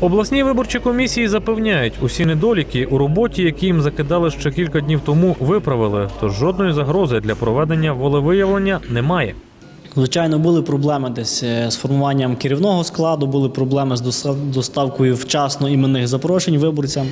Обласні виборчі комісії запевняють, усі недоліки у роботі, які їм закидали ще кілька днів тому, виправили. Тож жодної загрози для проведення волевиявлення немає. Звичайно, були проблеми десь е, з формуванням керівного складу, були проблеми з доставкою вчасно іменних запрошень виборцям.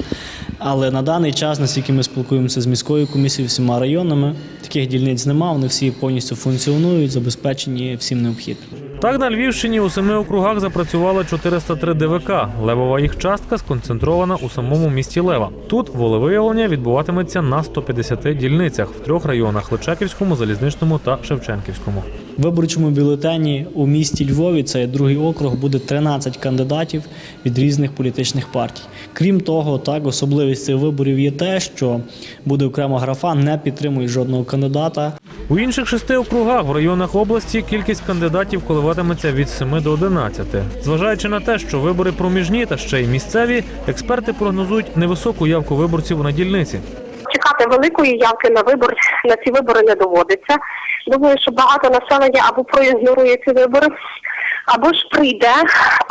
Але на даний час, наскільки ми спілкуємося з міською комісією, всіма районами, таких дільниць немає, вони всі повністю функціонують, забезпечені всім необхідним. Так на Львівщині у семи округах запрацювало 403 ДВК. Левова їх частка сконцентрована у самому місті Лева. Тут волевиявлення відбуватиметься на 150 дільницях в трьох районах: Личаківському, Залізничному та Шевченківському. В виборчому бюлетені у місті Львові, це другий округ, буде 13 кандидатів від різних політичних партій. Крім того, так особливість цих виборів є те, що буде окрема графа, не підтримує жодного кандидата. У інших шести округах в районах області кількість кандидатів коливатиметься від 7 до 11. Зважаючи на те, що вибори проміжні та ще й місцеві, експерти прогнозують невисоку явку виборців на дільниці. чекати великої явки на вибор на ці вибори не доводиться. Думаю, що багато населення або проігнорує ці вибори, або ж прийде,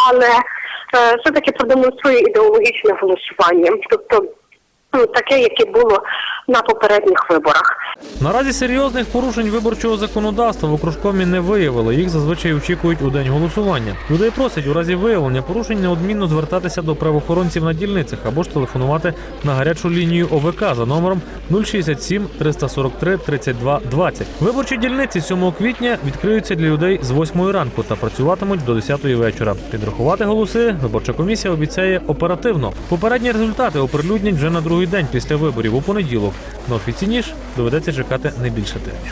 але е, все-таки продемонструє ідеологічне голосування, тобто ну, таке, яке було на попередніх виборах. Наразі серйозних порушень виборчого законодавства в окружкомі не виявили. Їх зазвичай очікують у день голосування. Людей просять у разі виявлення порушень неодмінно звертатися до правоохоронців на дільницях або ж телефонувати на гарячу лінію ОВК за номером 067 343 32 20. Виборчі дільниці 7 квітня відкриються для людей з 8 ранку та працюватимуть до 10 вечора. Підрахувати голоси виборча комісія обіцяє оперативно. Попередні результати оприлюднять вже на другий день після виборів у понеділок. На офіційні ж доведеться чекати не більше тижня.